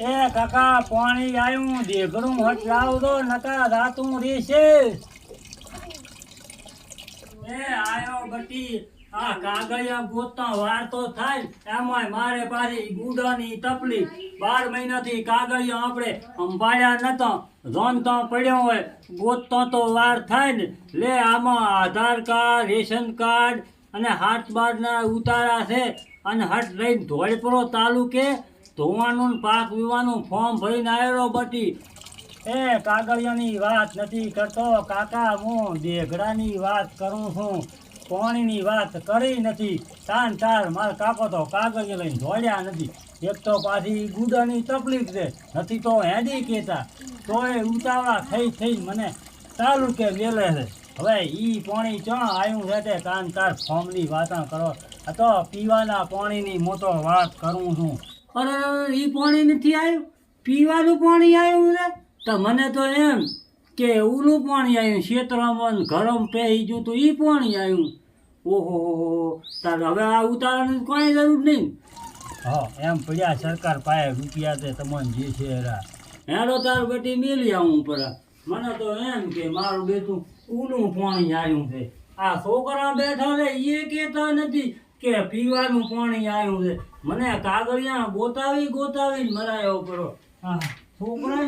એ કાકા, પાણી આવ્યું દેઘડું હટ લાવજો નકા રાતું રેશે એ આયો બટી આ કાગળિયા ગોતતા વાર તો થાય. એમાંય મારે પાછી ગુડાની તકલીફ બાર મહિનાથી કાગળિયા આપણે સંભાળ્યા નતા. જોનતો પડ્યો હોય. ગોતતો તો વાર થાય ને. લે આમાં આધાર કાર્ડ, રેશન કાર્ડ અને હાથ બારના ઉતારા છે અને હટ લઈને ધોળપુરો તાલુકે ધોવાનું પાક વીવાનું ફોર્મ ભરીને આવેલો બટી. એ કાગળિયાની વાત નથી કરતો, કાકા, હું દેઘડાની વાત કરું છું. પાણીની વાત કરી નથી. તાન તાર માર કાકો તો કાગળિયા લઈને દોડ્યા નથી. એક તો પાછી ગુડાની તકલીફ છે. નથી તો હેડી કહેતા તોય ઉતાવળા થઈ થઈ મને તાલુકે મેલે છે. હવે ઈ પાણી ચણ આવ્યું છે તે કાન તાર ફોર્મની વાત કરો. આ તો પીવાના પાણીની મોટો વાત કરું છું. અરે ઈ પાણી નથી આવ્યું પીવાનું પાણી આવ્યું છે? તો મને તો એમ કે ઊલું પાણી આવ્યું ક્ષેત્રમાં ગરમ પહેરી ગયું તો ઈ પાણી આવ્યું ઓહો તાર હવે આ ઉતારવાની કોઈ જરૂર નહીં. હા એમ પડ્યા સરકાર પાસે રૂપિયા તે તમને જે છે એરા. હેડો તાર બેટી મેલી આવું પર. મને તો એમ કે મારું બેટું ઊનું પાણી આવ્યું છે. આ છોકરા બેઠા છે એ કહેતા નથી કે પીવાનું પાણી આવ્યું છે. મને કાગળિયા ગોતાવી ગોતાવી મરાયો કરો. હા છોકરા